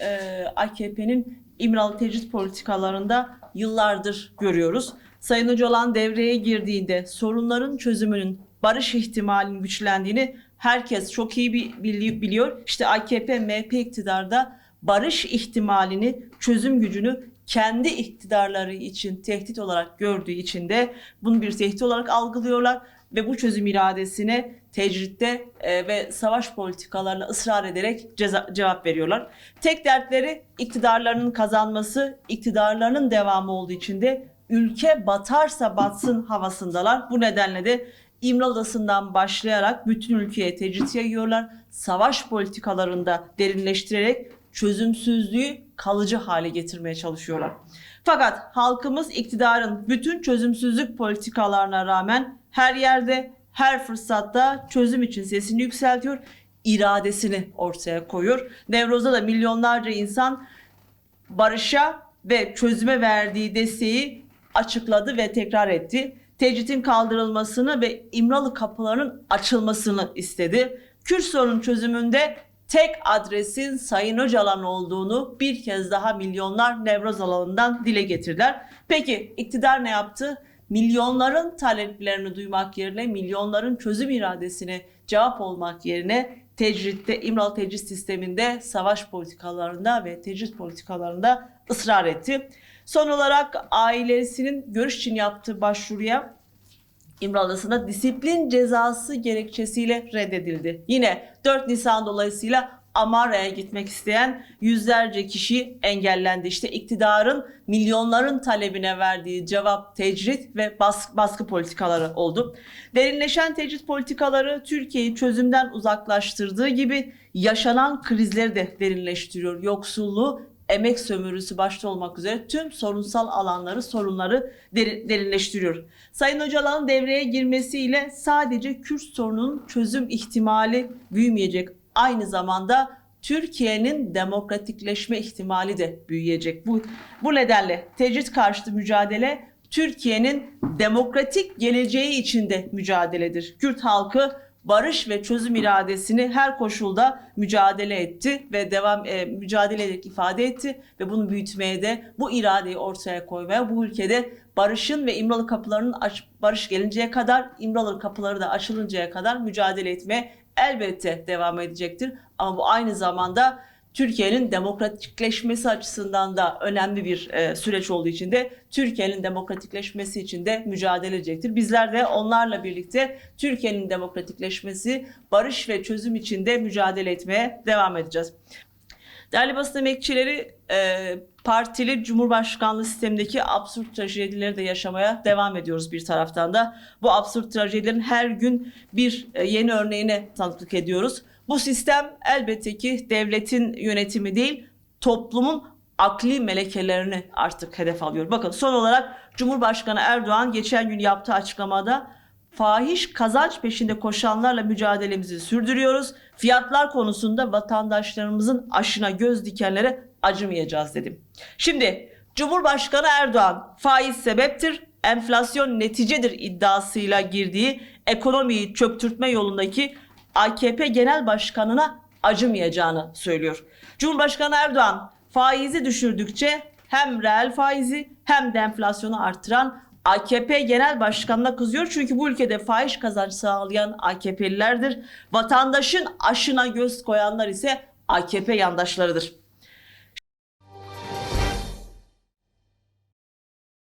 e, AKP'nin İmralı tecrit politikalarında yıllardır görüyoruz. Sayın Öcalan devreye girdiğinde sorunların çözümünün barış ihtimalinin güçlendiğini herkes çok iyi bi- bili- biliyor. İşte AKP, MHP iktidarda barış ihtimalini, çözüm gücünü kendi iktidarları için tehdit olarak gördüğü için de bunu bir tehdit olarak algılıyorlar ve bu çözüm iradesine tecritte e, ve savaş politikalarına ısrar ederek ceza- cevap veriyorlar. Tek dertleri iktidarlarının kazanması, iktidarlarının devamı olduğu için de ülke batarsa batsın havasındalar. Bu nedenle de İmralı Adası'ndan başlayarak bütün ülkeye tecrit yayıyorlar. Savaş politikalarında derinleştirerek çözümsüzlüğü kalıcı hale getirmeye çalışıyorlar. Fakat halkımız iktidarın bütün çözümsüzlük politikalarına rağmen her yerde, her fırsatta çözüm için sesini yükseltiyor, iradesini ortaya koyuyor. Nevroz'da da milyonlarca insan barışa ve çözüme verdiği desteği açıkladı ve tekrar etti. Tecritin kaldırılmasını ve İmralı kapılarının açılmasını istedi. Kürt sorunun çözümünde tek adresin Sayın Öcalan olduğunu bir kez daha milyonlar Nevroz alanından dile getirdiler. Peki iktidar ne yaptı? Milyonların taleplerini duymak yerine, milyonların çözüm iradesine cevap olmak yerine tecritte, İmralı tecrit sisteminde, savaş politikalarında ve tecrit politikalarında ısrar etti. Son olarak ailesinin görüş için yaptığı başvuruya İmralı Adası'nda disiplin cezası gerekçesiyle reddedildi. Yine 4 Nisan dolayısıyla Amara'ya gitmek isteyen yüzlerce kişi engellendi. İşte iktidarın milyonların talebine verdiği cevap tecrit ve baskı, baskı politikaları oldu. Derinleşen tecrit politikaları Türkiye'yi çözümden uzaklaştırdığı gibi yaşanan krizleri de derinleştiriyor. Yoksulluğu, emek sömürüsü başta olmak üzere tüm sorunsal alanları, sorunları deri- derinleştiriyor. Sayın Öcalan'ın devreye girmesiyle sadece Kürt sorununun çözüm ihtimali büyümeyecek. Aynı zamanda Türkiye'nin demokratikleşme ihtimali de büyüyecek. Bu, bu nedenle tecrit karşıtı mücadele Türkiye'nin demokratik geleceği içinde mücadeledir. Kürt halkı barış ve çözüm iradesini her koşulda mücadele etti ve devam e, mücadele ederek ifade etti ve bunu büyütmeye de bu iradeyi ortaya koymaya bu ülkede barışın ve İmralı kapılarının aç, barış gelinceye kadar İmralı kapıları da açılıncaya kadar mücadele etmeye elbette devam edecektir. Ama bu aynı zamanda Türkiye'nin demokratikleşmesi açısından da önemli bir e, süreç olduğu için de Türkiye'nin demokratikleşmesi için de mücadele edecektir. Bizler de onlarla birlikte Türkiye'nin demokratikleşmesi, barış ve çözüm için de mücadele etmeye devam edeceğiz. Değerli basın emekçileri, e, partili Cumhurbaşkanlığı sistemindeki absürt trajedileri de yaşamaya devam ediyoruz bir taraftan da. Bu absürt trajedilerin her gün bir e, yeni örneğine tanıklık ediyoruz. Bu sistem elbette ki devletin yönetimi değil, toplumun akli melekelerini artık hedef alıyor. Bakın son olarak Cumhurbaşkanı Erdoğan geçen gün yaptığı açıklamada fahiş kazanç peşinde koşanlarla mücadelemizi sürdürüyoruz. Fiyatlar konusunda vatandaşlarımızın aşına göz dikenlere acımayacağız dedim. Şimdi Cumhurbaşkanı Erdoğan faiz sebeptir, enflasyon neticedir iddiasıyla girdiği ekonomiyi çöktürtme yolundaki AKP Genel Başkanı'na acımayacağını söylüyor. Cumhurbaşkanı Erdoğan faizi düşürdükçe hem reel faizi hem de enflasyonu artıran AKP Genel Başkanı'na kızıyor. Çünkü bu ülkede faiz kazanç sağlayan AKP'lilerdir. Vatandaşın aşına göz koyanlar ise AKP yandaşlarıdır.